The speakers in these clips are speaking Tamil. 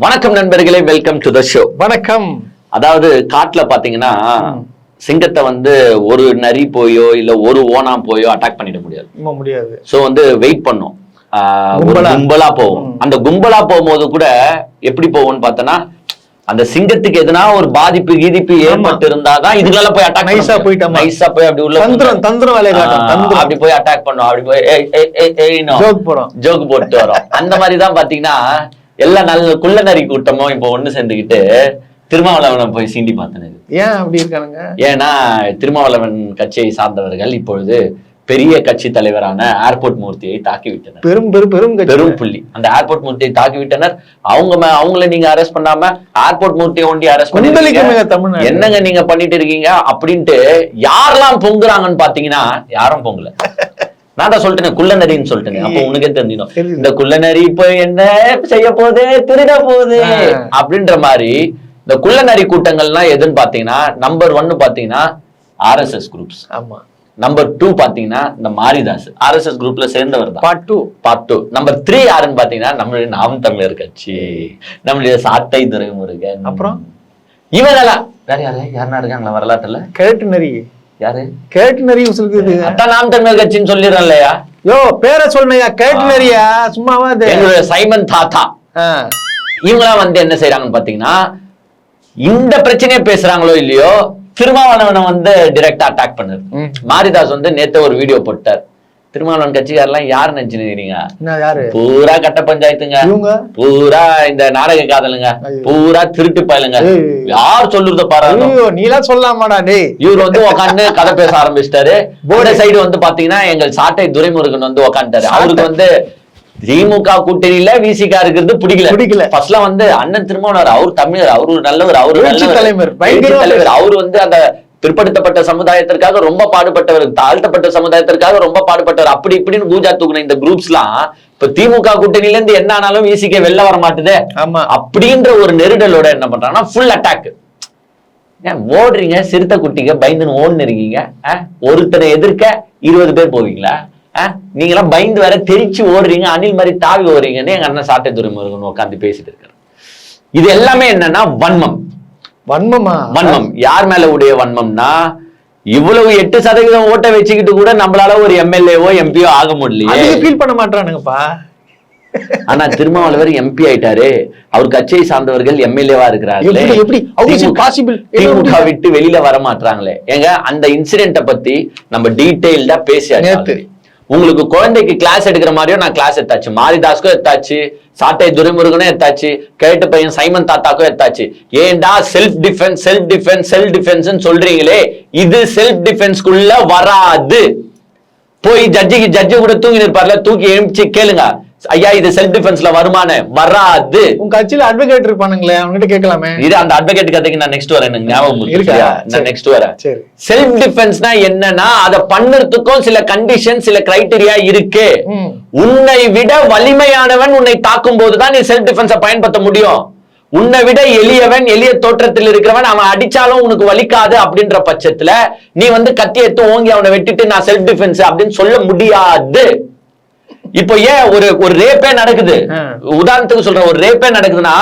வணக்கம் நண்பர்களே வெல்கம் டு த ஷோ வணக்கம் அதாவது காட்டுல பாத்தீங்கன்னா சிங்கத்தை வந்து ஒரு நரி போயோ இல்ல ஒரு ஓனா போயோ அட்டாக் பண்ணிட முடியாது முடியாது சோ வந்து வெயிட் பண்ணும் ஒரு கும்பலா. போகும் அந்த கும்பலா போகும்போது கூட எப்படி போகும்னு பார்த்தோன்னா அந்த சிங்கத்துக்கு எதுனா ஒரு பாதிப்பு கீதிப்பு ஏற்பட்டு இருந்தாதான் இதுகளெல்லாம் போய் அட்டாக் நைஸா போயிட்டாமா. நைஸா போய் அப்படி உள்ள தந்திரம் தந்திரம் ஆஹ் தந்திரம் அப்படி போய் அட்டாக் பண்ணும் அப்படி போய். ஜோக் போடும் ஜோக்கு போட்டு வரோம் அந்த மாதிரி தான் பாத்தீங்கன்னா எல்லா நல்ல குள்ளநரி கூட்டமும் இப்போ ஒண்ணு சேர்ந்துக்கிட்டு திருமாவளவனை போய் சீண்டி பார்த்தனது. ஏன் அப்படி இருக்கானுங்க? ஏன்னா திருமாவளவன் கட்சியை சார்ந்தவர்கள் இப்பொழுது பெரிய கட்சி தலைவரான ஏர்போர்ட் மூர்த்தியை தாக்கி விட்டனர் பெரும் பெரும் பெரும் பெரும் புள்ளி. அந்த ஏர்போர்ட் மூர்த்தியை தாக்கி விட்டனர் அவங்க அவங்கள நீங்க அரெஸ்ட் பண்ணாம ஏர்போர்ட் மூர்த்தியை ஒண்டி அரெஸ்ட் பண்ணி என்னங்க நீங்க பண்ணிட்டு இருக்கீங்க? அப்படின்ட்டு யாரெல்லாம் பொங்குறாங்கன்னு பாத்தீங்கன்னா யாரும் பொங்கல. நான் தான் சொல்லிட்டேன் குள்ளநரின்னு சொல்லிட்டேன். அப்போ உனக்கே தெரிஞ்சிடும். இந்த குள்ளநரி இப்ப என்ன செய்ய போகுது? திருட போகுது. அப்படின்ற மாதிரி இந்த குள்ளநரி கூட்டங்கள்லாம் எதுன்னு பாத்தீங்கன்னா நம்பர் ஒன்னு பாத்தீங்கன்னா ஆர்எஸ்எஸ் குரூப்ஸ் ஆமா. நம்பர் டூ பாத்தீங்கன்னா இந்த மாரிதாஸ். ஆர்எஸ்எஸ் குரூப்ல சேர்ந்தவர் தான். Part two part two number three யாருன்னு பாத்தீங்கன்னா நம்மளுடைய நாம் தமிழர் கட்சி. நம்மளுடைய சாட்டை துரைமுருகன். அப்புறம்? இவங்கெல்லாம் வேற யாரு? யாருன்னா இருக்காங்களா வரலாற்றுல? கேட்டு நரி. யாரு? கேட்டு நரி சொல்லுது அதான் நாம் தமிழர் கட்சின்னு சொல்லிடுறேன் இல்லையா யோ பேரை சொல்லுயா கேட்டு நரியா சும்மாவா எங்களுடைய சைமன் தாத்தா. இவங்களாம் வந்து என்ன செய்யறாங்கன்னு பாத்தீங்கன்னா இந்த பிரச்சனையை பேசுறாங்களோ இல்லையோ திருமாவளவனை வந்து டைரக்டா அட்டாக் பண்ணுது. மாரிதாஸ் வந்து நேத்து ஒரு வீடியோ போட்டார். திருமாவளவன் கட்சிக்காரெல்லாம் யார் நினைச்சுக்கிறீங்க பூரா கட்ட பஞ்சாயத்துங்க. பூரா இந்த நாடக காதலுங்க. பூரா திருட்டு பயலுங்க. யார் சொல்லுறத பாருங்க நீலாம் சொல்லலாமாடா டேய். இவர் வந்து உட்காந்து கதை பேச ஆரம்பிச்சிட்டாரு. போர்டு சைடு வந்து பாத்தீங்கன்னா எங்கள் சாட்டை துரைமுருகன் வந்து உட்காந்துட்டாரு அவருக்கு வந்து திமுக கூட்டணியில விசிகா இருக்கிறது பிடிக்கல. பிடிக்கல. ஃபர்ஸ்ட்ல வந்து அண்ணன் திருமாவளவர் அவர் தமிழர் அவரு நல்லவர் அவரு. தலைவர், தலைவர். அவர் வந்து அந்த பிற்படுத்தப்பட்ட சமுதாயத்திற்காக ரொம்ப பாடுபட்டவர் தாழ்த்தப்பட்ட சமுதாயத்திற்காக ரொம்ப பாடுபட்டவர். அப்படி இப்படின்னு பூஜா தூக்குன இந்த குரூப்ஸ்லாம் இப்ப திமுக கூட்டணியில இருந்து என்ன ஆனாலும் விசிக வெளில வர மாட்டுதே. ஆமா. அப்படின்ற ஒரு நெருடலோட என்ன பண்றாங்கன்னா ஃபுல் அட்டாக் ஓடுறீங்க? சிறுத்தை குட்டிங்க பயந்துன்னு ஓடுன்னு இருக்கீங்க. ஆ? ஒருத்தனை எதிர்க்க இருபது பேர் போவீங்களா? நீங்களாம் பயந்து வேற தெரிச்சு ஓடுறீங்க அணில் மாதிரி தாவி ஓடுறீங்கன்னு எங்க அண்ணன் சாட்டை துறைமுருகன் உட்காந்து பேசிட்டு இருக்காரு. இது எல்லாமே என்னன்னா வன்மம். வன்மமா? வன்மம். யார் மேல உடைய வன்மம்னா இவ்வளவு எட்டு சதவீதம் ஓட்டை வச்சுக்கிட்டு கூட நம்மளால ஒரு எம்எல்ஏவோ எம்பியோ ஆக முடியலையே. ஃபீல் பண்ண மாட்டானுங்கப்பா ஆனா திருமாவளவர் எம்பி ஆயிட்டாரு. அவர் கட்சியை சார்ந்தவர்கள் எம்எல்ஏவா it திமுக விட்டு வெளியில வர மாட்டாங்களே ஏங்க அந்த இன்சிடென்ட்ட பத்தி நம்ம டீடைல்டா பேசியாச்சு. உங்களுக்கு குழந்தைக்கு கிளாஸ் எடுக்கிற மாதிரியோ நான் கிளாஸ் எடுத்தாச்சு. மாரிதாஸ்க்கும் எடுத்தாச்சு. சாட்டை துரைமுருகனும் எடுத்தாச்சு. கேட்டு பையன் சைமன் தாத்தாக்கும் எடுத்தாச்சு. ஏன்டா self defence self defence self defence சொல்றீங்களே? இது செல்ஃப் டிஃபென்ஸ்க்குள்ள வராது. போய் ஜட்ஜிக்கு ஜட்ஜி கூட தூங்கி நிற்பார்ல தூக்கி எழுப்பிச்சு கேளுங்க. ஐயா இது செல்ஃப் டிஃபென்ஸ்ல வருமானு வராது. உங்க கட்சியில அட்வொகேட் இருப்பானுங்களே அவங்ககிட்ட கேட்கலாமே. இது அந்த அட்வொகேட் கதைக்கு நான் நெக்ஸ்ட் வரேன். எனக்கு ஞாபகம் இருக்கு? நான். நெக்ஸ்ட் வரேன். செல்ஃப் டிஃபென்ஸ்னா என்னன்னா அதை பண்ணறதுக்கும் சில கண்டிஷன் சில கிரைட்டீரியா இருக்கு. உன்னை விட வலிமையானவன் உன்னை தாக்கும் போதுதான் நீ செல்ஃப் டிஃபென்ஸ பயன்படுத்த முடியும். உன்னை விட எளியவன் எளிய தோற்றத்தில் இருக்கிறவன் அவன் அடிச்சாலும் உனக்கு வலிக்காது அப்படின்ற பட்சத்துல நீ வந்து கத்தி எடுத்து ஓங்கி அவனை வெட்டிட்டு நான் செல்ஃப் டிஃபென்ஸ் அப்படின்னு சொல்ல முடியாது. இப்போ ஏன் ஒரு ஒரு ரேப்பே நடக்குது. உதாரணத்துக்கு சொல்றேன் ஒரு ரேப்பே நடக்குதுன்னா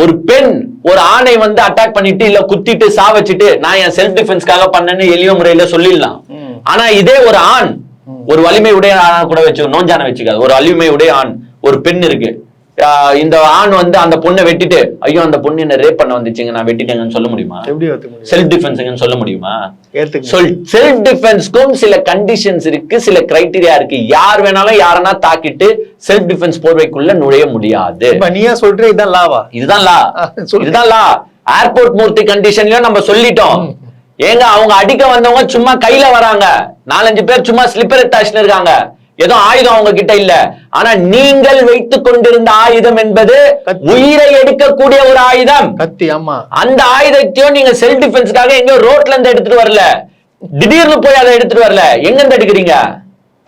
ஒரு பெண் ஒரு ஆணை வந்து அட்டாக் பண்ணிட்டு இல்ல குத்திட்டு சா வச்சுட்டு நான் என் செல்ஃப் டிஃபென்ஸ்க்காக பண்ணேன்னு எளிய முறையில சொல்லிடலாம். ஆனா இதே ஒரு ஆண் ஒரு வலிமை உடைய ஆணா கூட வச்சு நோஞ்சான வச்சுக்காது. ஒரு வலிமை உடைய ஆண் ஒரு பெண் இருக்கு. இந்த ஆண் வந்து அந்த பொண்ணை வெட்டிட்டு ஐயோ அந்த பொண்ணு என்ன ரேப் பண்ண வந்துச்சுங்க நான் வெட்டிட்டேங்கன்னு சொல்ல முடியுமா? செல்ஃப் டிஃபென்ஸ்ங்கன்னு சொல்ல முடியுமா? சொல் செல்ஃப் டிஃபென்ஸ்க்கும் சில கண்டிஷன்ஸ் இருக்கு சில கிரைட்டீரியா இருக்கு. யார் வேணாலும் யாரனா தாக்கிட்டு செல்ஃப் டிஃபென்ஸ் போர்வைக்குள்ள நுழைய முடியாது. நீயா சொல்ற இதான் லாவா இதுதான் லா. இதுதான் லா ஏர்போர்ட் மூர்த்தி கண்டிஷன்லயும் நம்ம சொல்லிட்டோம். ஏங்க அவங்க அடிக்க வந்தவங்க சும்மா கையில வராங்க. நாலஞ்சு பேர் சும்மா ஸ்லிப்பர் அட்டாச்னு இருக்காங்க. ஏதோ ஆயுதம் அவங்க கிட்ட இல்ல. ஆனா நீங்கள் வைத்துக் கொண்டிருந்த ஆயுதம் என்பது. உயிரை எடுக்கக்கூடிய ஒரு ஆயுதம். கத்தி ஆமா. அந்த ஆயுதத்தையும் நீங்க செல்ஃப் டிஃபென்ஸ்க்காக எங்க ரோட்ல இருந்து எடுத்துட்டு வரல. திடீர்னு போய் அதை எடுத்துட்டு வரல. எங்க இருந்து எடுக்கிறீங்க?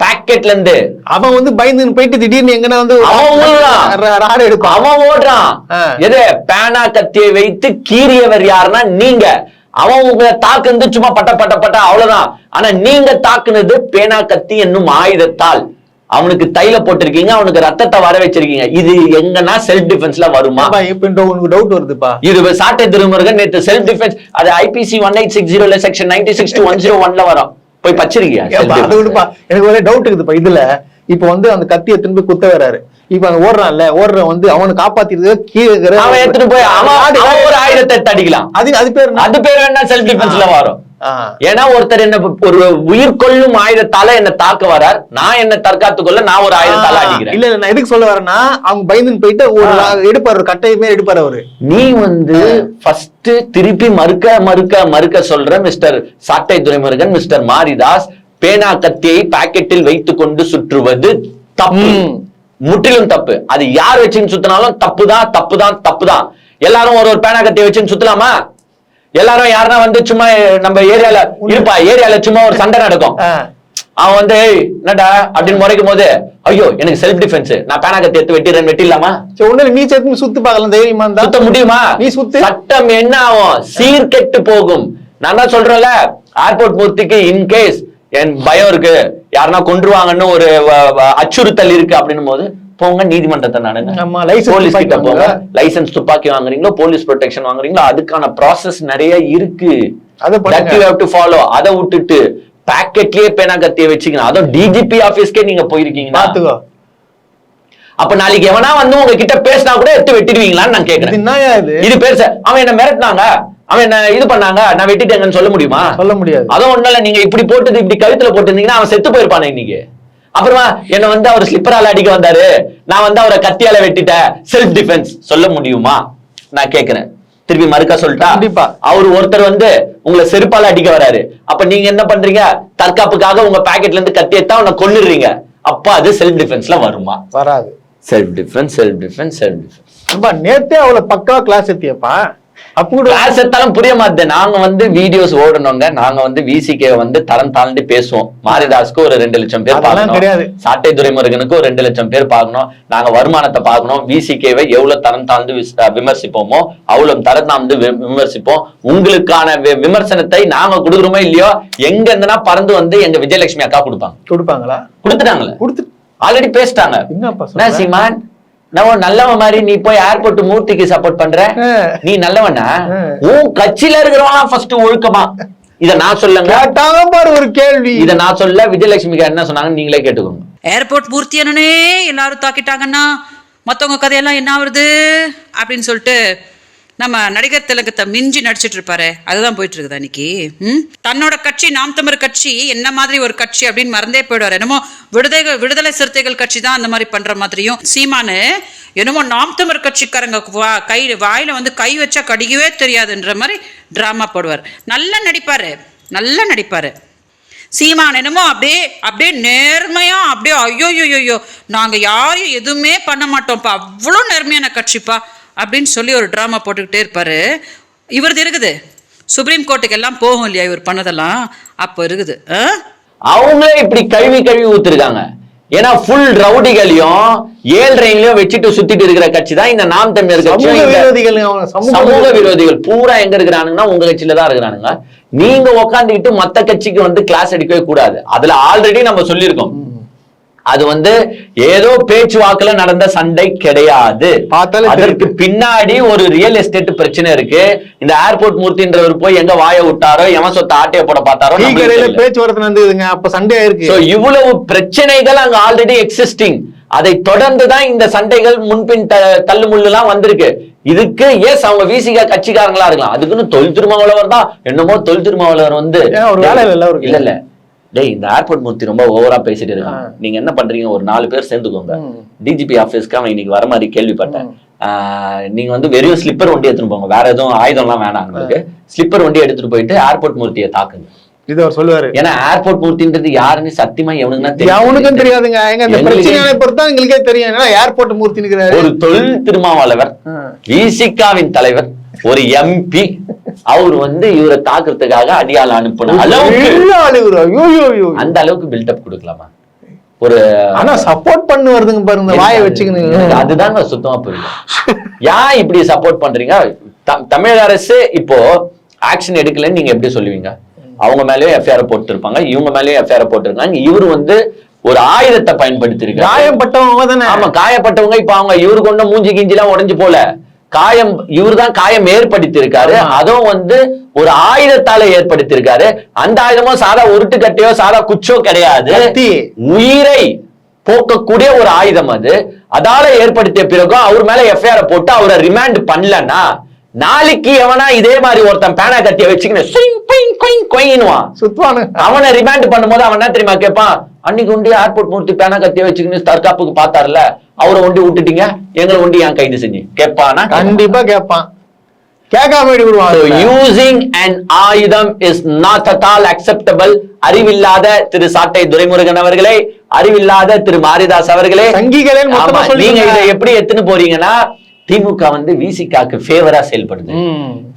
பாக்கெட்ல இருந்து. அவன் வந்து பயந்துன்னு போயிட்டு திடீர்னு எங்கன்னா வந்து அவன் ராடு எடுப்பான். அவன் ஓடுறான். எது? பேனா கத்தியை வைத்து கீறியவர் யாருன்னா நீங்க. அவன் உங்களை தாக்குனது சும்மா பட்ட பட்ட பட்ட அவ்வளவுதான். ஆனா நீங்க தாக்குனது பேனா கத்தி என்னும் ஆயுதத்தால். அவனுக்கு தைல போட்டிருக்கீங்க அவனுக்கு ரத்தத்தை வர வச்சிருக்கீங்க. இது எங்கன்னா செல்ஃப் டிஃபென்ஸ்ல வருமா? இப்ப உனக்கு டவுட் வருதுப்பா. இது சாட்டை திருமுருகன் நேத்து செல்ஃப் டிஃபென்ஸ் அது IPC one eight six ஜீரோல section ninety six two one zero ஒன்ல வரும். போய் பச்சிருக்கியா? ஏப்பா, அதை விடுப்பா எனக்கு ஒரே டவுட் இருக்குதுப்பா. இதுல இப்ப வந்து அந்த கத்தியை திரும்பி குத்த வராரு இப்ப அங்க ஓடுறான்ல ஓடுறவன் வந்து அவனை காப்பாத்திட்டு கீழே அவன் எடுத்துட்டு போய் அவன் ஒரு ஆயுதத்தை எடுத்து அடிக்கலாம். அது அது பேர்? அது பேர் வேணா செல்ஃப் டிஃபென்ஸ்ல வரும். ஏன்னா ஒருத்தர் என்ன ஒரு உயிர் கொள்ளும் ஆயுதத்தால என்ன தாக்க வரார். நான் என்ன தற்காத்து கொள்ள நான் ஒரு ஆயுதத்தால அடிக்கிறேன். இல்ல நான் எதுக்கு சொல்ல வரேன்னா அவங்க பயந்துன்னு போயிட்டு ஒரு எடுப்பாரு கட்டையுமே எடுப்பாரு அவரு. நீ வந்து ஃபர்ஸ்ட் திருப்பி மறுக்க மறுக்க மறுக்க சொல்ற மிஸ்டர் சாட்டை துரைமுருகன் மிஸ்டர் மாரிதாஸ் பேனா கத்தியை பாக்கெட்டில் வைத்துக் கொண்டு சுற்றுவது தப்பு. முற்றிலும் தப்பு. அது யார் வச்சுன்னு சுத்தினாலும் தப்புதான் தப்புதான் தப்புதான் எல்லாரும் ஒரு ஒரு பேனா கத்தியை வச்சுன்னு சுத்தலாமா? எல்லாரும் யாருன்னா வந்து சும்மா நம்ம ஏரியால இருப்பா ஏரியால சும்மா ஒரு சண்டை நடக்கும். அவன் வந்து "ஏய், என்னடா? அப்படின்னு முறைக்கும் போது ஐயோ எனக்கு செல்ஃப் டிஃபென்ஸ் நான் பேனா கத்தி எடுத்து வெட்டிடுறேன் வெட்டிடலாமா? ஒண்ணு நீ சேர்த்து சுத்து பார்க்கலாம் தைரியமா இருந்தா. சுத்த முடியுமா? நீ சுத்து. சட்டம் என்ன ஆகும்? சீர்கெட்டு போகும். நான் தான் சொல்றேன்ல ஏர்போர்ட் மூர்த்திக்கு இன்கேஸ் என் பயம் இருக்கு? யாருன்னா கொன்றுவாங்கன்னு ஒரு அச்சுறுத்தல் இருக்கு அப்படின்னும் போது போங்க நீதிமன்றத்தை license போலீஸ் கிட்ட போங்க. லைசன்ஸ் துப்பாக்கி வாங்குறீங்களோ போலீஸ் ப்ரொடெக்ஷன் வாங்குறீங்களோ அதுக்கான ப்ராசஸ் நிறைய இருக்கு. அதை பண்ணுங்க. That you have to follow. அதை விட்டுட்டு பாக்கெட்லயே பேனா கத்திய வச்சுக்கணும். அதுவும் டிஜிபி ஆபீஸ்க்கே நீங்க போயிருக்கீங்கன்னா பாத்துக்கோ அப்ப நாளைக்கு எவனா வந்து உங்ககிட்ட பேசினா கூட எடுத்து வெட்டிடுவீங்களான்னு நான் கேக்குறேன். இது பெருசு அவன் என்ன மிரட்டினாங்க. அவன் என்ன இது பண்ணாங்க? நான் வெட்டிட்டேங்கன்னு சொல்ல முடியுமா? சொல்ல முடியாது. அதுவும் இல்ல நீங்க இப்படி போட்டது இப்படி கழுத்துல போட்டிருந்தீங்கன்னா அவன் செத்து போயிருப்பானே இன்னைக்கு. அப்புறமா என்ன வந்து அவர் ஸ்லிப்பரால அடிக்க வந்தாரு. நான் வந்து அவரை கத்தியால வெட்டிட்டேன். செல்ஃப் டிஃபென்ஸ் சொல்ல முடியுமா? நான் கேக்குறேன். திருப்பி மறுக்க சொல்லிட்டா? கண்டிப்பா. அவர் ஒருத்தர் வந்து உங்களை செருப்பால அடிக்க வராரு. அப்ப நீங்க என்ன பண்றீங்க? தற்காப்புக்காக உங்க பாக்கெட்ல இருந்து கத்தி எடுத்தா அவனை கொன்னுடுறீங்க அப்ப அது செல்ஃப் டிஃபென்ஸ்ல வருமா? வராது. Self defence self defence self defence நேத்தே அவ்வளவு பக்காவா கிளாஸ் எடுத்தியப்பா கிளாஸ் எடுத்தாலும் புரிய மாட்டேது நாங்க வந்து வீடியோஸ் ஓடணுங்க. நாங்க வந்து விசிகே வந்து தரம் தாழ்ந்து பேசுவோம். மாரிதாஸ்க்கு ஒரு ரெண்டு லட்சம் பேர் கிடையாது. சாட்டை துரைமுருகனுக்கு ஒரு ரெண்டு லட்சம் பேர் பார்க்கணும். நாங்க வருமானத்தை பார்க்கணும். விசிகேவை எவ்வளவு தரம் தாழ்ந்து விமர்சிப்போமோ அவ்வளவு தரம் தாழ்ந்து விமர்சிப்போம். உங்களுக்கான விமர்சனத்தை நாங்க கொடுக்குறோமோ இல்லையோ எங்க இருந்துனா பறந்து வந்து எங்க விஜயலட்சுமி அக்கா கொடுப்பாங்க. கொடுப்பாங்களா? கொடுத்துட்டாங்களே. கொடுத்து ஆல்ரெடி பேசிட்டாங்க. என்ன? சீமான்? நான் ஒரு நல்லவன் மாதிரி நீ போய் ஏர்போர்ட் மூர்த்திக்கு சப்போர்ட் பண்ற. நீ நல்லவனா. உன் கட்சியில இருக்கிறவன் ஃபர்ஸ்ட் ஒழுக்கமா? இத நான் சொல்லுங்க. பாரு ஒரு கேள்வி. இத நான் சொல்ல விஜயலட்சுமிக்கு என்ன சொன்னாங்க நீங்களே கேட்டுக்கோங்க. ஏர்போர்ட் மூர்த்தி அண்ணனே எல்லாரும் தாக்கிட்டாங்கன்னா மற்றவங்க கதையெல்லாம் என்ன ஆகுறது அப்படின்னு சொல்லிட்டு நம்ம நடிகர் திலகத்தை மிஞ்சி நடிச்சிட்டு இருப்பாரு அதுதான் போயிட்டு இருக்குது அன்னைக்கு தன்னோட கட்சி நாம் தமிழ் கட்சி என்ன மாதிரி ஒரு கட்சி அப்படின்னு மறந்தே போயிடுவார். என்னமோ விடுதலை விடுதலை சிறுத்தைகள் கட்சி தான் அந்த மாதிரி பண்ற மாதிரியும் சீமானு என்னமோ நாம் தமிழ் கட்சிக்காரங்க வா- கை வாயில வந்து கை வச்சா கடிக்கவே தெரியாதுன்ற மாதிரி டிராமா போடுவார். நல்லா நடிப்பாரு. நல்லா நடிப்பாரு. சீமான் என்னமோ அப்படியே அப்படியே நேர்மையா அப்படியே ஐயோ ஐயோ. நாங்க யாரையும் எதுவுமே பண்ண மாட்டோம்ப்பா. அவ்வளோ நேர்மையான கட்சிப்பா. அப்படின்னு சொல்லி ஒரு ட்ராமா போட்டுக்கிட்டே இருப்பாரு. இவரது இருக்குது. சுப்ரீம் கோர்ட்டுக்கு எல்லாம் போகும் இல்லையா இவர் பண்ணதெல்லாம்? அப்போ இருக்குது? அவங்களே இப்படி கழுவி கழுவி ஊத்திருக்காங்க. ஏன்னா ஃபுல் ரவுடிகளையும் ஏழ்றைங்களையும் வச்சுட்டு சுத்திட்டு இருக்கிற கட்சி தான் இந்த நாம் தமிழர் கட்சி. சமூக இந்த- விரோதிகள் அவங்க சமூக. விரோதிகள். பூரா எங்க இருக்கிறானுங்கன்னா உங்க கட்சியில தான் இருக்கிறானுங்க. நீங்க உக்காந்துக்கிட்டு மத்த கட்சிக்கு வந்து கிளாஸ் எடுக்கவே கூடாது. அதுல ஆல்ரெடி நம்ம சொல்லியிருக்கோம். அது வந்து ஏதோ பேச்சுவாக்குல நடந்த சண்டை கிடையாது. அதற்கு பின்னாடி ஒரு ரியல் எஸ்டேட் பிரச்சனை இருக்கு. இந்த ஏர்போர்ட் மூர்த்தின்றவர் போய் எங்க வாய விட்டாரோ எவன் சொத்த ஆட்டைய போட பார்த்தாரோ. பேச்சுவார்த்தை நடந்ததுங்க. அப்ப சண்டே So, இவ்வளவு பிரச்சனைகள் அங்க ஆல்ரெடி எக்ஸிஸ்டிங் அதை தொடர்ந்து தான் இந்த சண்டைகள் முன்பின் த- தள்ளுமுள்ளு எல்லாம் வந்திருக்கு. இதுக்கு எஸ் அவங்க விசிகா கட்சிக்காரங்களா இருக்கலாம். அதுக்குன்னு தொல் திருமாவளவர் தான். என்னமோ தொல் திருமாவளவர் வந்து? இல்ல இல்ல. டேய் இந்த ஏர்போர்ட் மூர்த்தி ரொம்ப ஓவரா பேசிட்டு இருக்கான் நீங்க என்ன பண்றீங்க? ஒரு நாலு பேர் சேர்ந்துக்கோங்க. டிஜிபி ஆபீஸ்க்கு அவன் இன்னைக்கு வர மாதிரி கேள்விப்பட்டேன். நீங்க வந்து வெறும் ஸ்லிப்பர் வண்டி எடுத்துட்டு போங்க. வேற எதுவும் ஆயுதம்லாம் வேணாம் உங்களுக்கு ஸ்லிப்பர் வண்டி எடுத்துட்டு போயிட்டு ஏர்போர்ட் மூர்த்தியை தாக்குங்க. இது அவர் சொல்லுவாரு. ஏன்னா ஏர்போர்ட் மூர்த்தின்றது யாருன்னு சத்தியமா எவனுக்குன்னா அவனுக்கும் தெரியாதுங்க. எங்க இந்த பிரச்சனையான பொறுத்து எங்களுக்கே தெரியும். ஏன்னா ஏர்போர்ட் மூர்த்தி ஒரு தொழில் திருமாவளவர் விசிகாவின் தலைவர் ஒரு எம்பி அவர் வந்து இவரை தாக்குறதுக்காக அடியாள் அனுப்பின அளவுக்கு. அந்த அளவுக்கு பில்டப் கொடுக்கலாமா? ஒரு ஆனா சப்போர்ட் பண்ணு வருதுங்க பாருங்க வாயை வச்சுக்கணும் அதுதாங்க சுத்தமா புரியல. ஏன் இப்படி சப்போர்ட் பண்றீங்க? தமிழக அரசு இப்போ ஆக்ஷன் எடுக்கலன்னு நீங்க எப்படி சொல்லுவீங்க? அவங்க மேலயும் எஃப்ஐஆர் போட்டிருப்பாங்க இவங்க மேலயும் எஃப்ஐஆர் போட்டிருக்காங்க. இவர் வந்து ஒரு ஆயுதத்தை பயன்படுத்தி இருக்காரு காயப்பட்டவங்க தானே. ஆமா காயப்பட்டவங்க இப்ப அவங்க இவரு கொண்ட மூஞ்சி கிஞ்சி எல்லாம் உடைஞ்சு போல. காயம் இவர்தான் காயம் ஏற்படுத்தி இருக்காரு ஆமா. அதுவும் வந்து ஒரு ஆயுதத்தால ஏற்படுத்தி இருக்காரு அந்த ஆயுதமும் சாதா உருட்டு கட்டையோ சாதா குச்சோ கிடையாது. உயிரை போக்கக்கூடிய ஒரு ஆயுதம் அது அதால ஏற்படுத்திய பிறகும் அவர் மேல எஃப்ஐஆர் போட்டு அவரை ரிமாண்ட் பண்ணலன்னா நாளைக்கு எவனா இதே மாதிரி ஒருத்தன் பேனா குயின்னுவான். சுத்துவானு. அவனை ரிமாண்ட் பண்ணும்போது அவன் என்ன தெரியுமா கேட்பான் அன்னைக்கு ஒண்டி ஏர்போர்ட் மூர்த்தி பேனா கத்திய வச்சுக்கின்னு தற்காப்புக்கு பார்த்தாருல அவரை ஒண்டி விட்டுட்டீங்க எங்களை ஒண்டி ஏன் கைது செஞ்சு. கேட்பானா கண்டிப்பா கேட்பான் கேட்காம யூசிங் அன் ஆயுதம் is not at all acceptable அறிவில்லாத திரு சாட்டை துரைமுருகன் அவர்களே அறிவில்லாத திரு மாரிதாஸ் அவர்களே. நீங்க. இதை எப்படி எடுத்துன்னு போறீங்கன்னா திமுக வந்து விசிகாக்கு ஃபேவரா செயல்படுது.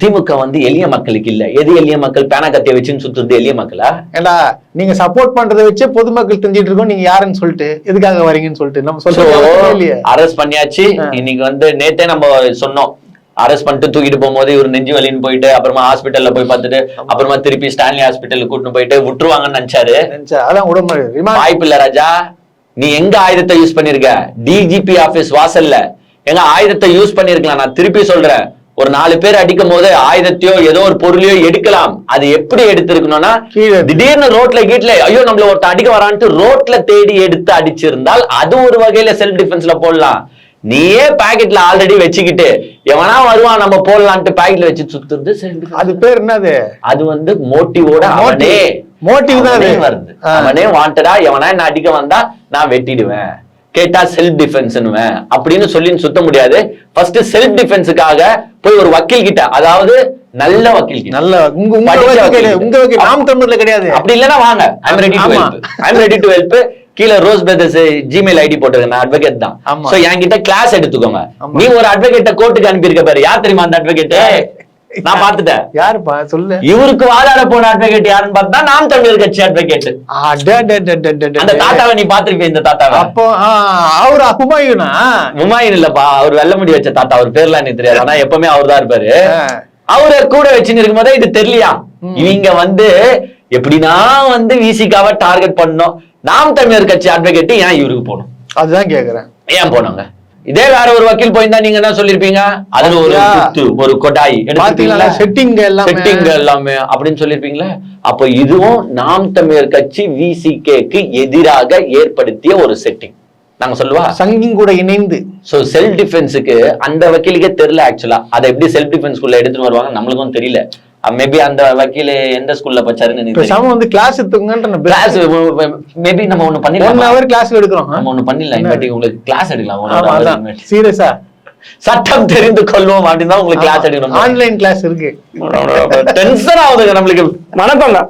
திமுக வந்து எளிய மக்களுக்கு இல்ல. எது எளிய மக்கள்? பேனா கத்திய வச்சுன்னு சுத்துறது எளிய மக்களா? ஏண்டா நீங்க சப்போர்ட் பண்றதை வச்சு பொதுமக்கள் தெரிஞ்சிட்டு இருக்கோம். நீங்க யாருன்னு சொல்லிட்டு எதுக்காக வரீங்கன்னு சொல்லிட்டு. நம்ம சொல்றோம் இல்லையே. அரெஸ்ட் பண்ணியாச்சு. இன்னைக்கு வந்து நேத்தே நம்ம சொன்னோம். அரெஸ்ட் பண்ணிட்டு தூக்கிட்டு போகும்போது இவர் நெஞ்சு வலின்னு போயிட்டு அப்புறமா ஹாஸ்பிட்டல்ல போய் பார்த்துட்டு அப்புறமா திருப்பி ஸ்டான்லி ஹாஸ்பிட்டலுக்கு கூட்டிட்டு போயிட்டு விட்டுருவாங்கன்னு நினைச்சாரு. நினைச்சா, அதான் உடம்பு. வாய்ப்பு இல்ல ராஜா. நீ எங்க ஆயுதத்தை யூஸ் பண்ணிருக்க? டிஜிபி ஆபீஸ் வாசல்ல. எங்க ஆயுதத்தை யூஸ் பண்ணிருக்கலாம். நான் திருப்பி சொல்றேன். ஒரு நாலு பேர் அடிக்கும் போது ஆயுதத்தையோ ஏதோ ஒரு பொருளையோ எடுக்கலாம். அது எப்படி எடுத்திருக்கணும்னா. திடீர்னு ரோட்ல கீட்ல ஐயோ நம்மள ஒருத்தன் அடிக்க வரான்ட்டு ரோட்ல தேடி எடுத்து அடிச்சிருந்தால் அது ஒரு வகையில செல்ஃப் டிஃபென்ஸ்ல போடலாம். நீயே பாக்கெட்ல ஆல்ரெடி வச்சுக்கிட்டு எவனா வருவான் நம்ம போடலான்ட்டு பாக்கெட்ல வச்சு சுத்துறது. அது பேர் என்னது? அது வந்து மோட்டிவோட அவனே. Motive தான் வருது. அவனே வாண்டடா எவனா என்ன அடிக்க வந்தா நான் வெட்டிடுவேன். கேட்டா செல்ஃப் டிஃபென்ஸ்னுவேன் அப்படின்னு சொல்லி சுத்த முடியாது. ஃபர்ஸ்ட் செல்ஃப் டிஃபென்ஸுக்காக போய் ஒரு வக்கீல் கிட்ட அதாவது நல்ல வக்கீல் நல்ல உங்க உங்க வக்கீல் நாம் தமிழ்ல கிடையாது. அப்படி இல்லைன்னா வாங்க I'm ready to. Help I'm ready to help கீழ ரோஸ் பிரதர்ஸ் ஜிமெயில் ஐடி போட்டிருக்கேன் நான் அட்வொகேட் தான். சோ என்கிட்ட கிளாஸ் எடுத்துக்கோங்க. நீ ஒரு அட்வொகேட்ட கோர்ட்டுக்கு அனுப்பியிருக்க பாரு. யார் தெரியுமா அந்த அட்வொகேட் நான் பார்த்துட்டேன். யாருப்பா? சொல்லு. இவருக்கு வாதாட போன அட்வொகேட் யாருன்னு பார்த்தா நாம் தமிழர் கட்சி அட்வொகேட். அந்த தாத்தாவை நீ பாத்திருப்ப இந்த தாத்தாவை? அப்போ அவரு? ஹுமாயூனா? உமாயின் இல்லப்பா அவர் வெள்ள முடி வச்ச தாத்தா அவர் பேர்லாம் எனக்கு தெரியாது ஆனா எப்பவுமே அவர் தான் இருப்பாரு. அவரை கூட வச்சுன்னு இருக்கும்போதே இது தெரியலையா? இவங்க வந்து எப்படின்னா வந்து விசிகாவை டார்கெட் பண்ணோம் நாம் தமிழர் கட்சி அட்வொகேட் ஏன் இவருக்கு போகணும்? அதுதான் கேக்குறேன். ஏன் போனாங்க இதே வேற ஒரு வக்கீல் போயிருந்தா நீங்க என்ன சொல்லிருப்பீங்க? அதுல ஒரு? குத்து ஒரு பாத்தீங்களா? செட்டிங் எல்லாமே. செட்டிங் எல்லாமே அப்படின்னு சொல்லிருப்பீங்களா? அப்ப இதுவும் நாம் தமிழர் கட்சி விசிகேக்கு எதிராக ஏற்படுத்திய ஒரு செட்டிங் நாங்க சொல்லுவா? சங்கிங் கூட இணைந்து. சோ செல்ஃப் டிஃபென்ஸுக்கு அந்த வக்கீலுக்கே தெரியல ஆக்சுவலா அதை எப்படி செல்ஃப் டிஃபென்ஸ்குள்ள எடுத்துட்டு வருவாங்க நம்மளுக்கும் தெரியல. மேபி அந்த வக்கீல் எந்த ஸ்கூல்ல படிச்சாருன்னு எனக்கு வந்து கிளாஸ் எடுத்துங்கன்ற கிளாஸ் மேபி நம்ம ஒண்ணு பண்ணிடலாம்? ஹவர் கிளாஸ் எடுக்கிறோம். நம்ம ஒண்ணு பண்ணிடலாம். இல்லாட்டி உங்களுக்கு கிளாஸ் எடுக்கலாம். சீரியஸா சட்டம் தெரிந்து கொள்வோம் அப்படின்னு தான் உங்களுக்கு கிளாஸ் எடுக்கணும்? ஆன்லைன் கிளாஸ் இருக்கு. டென்ஷன் ஆகுதுங்க நம்மளுக்கு. வணக்கங்க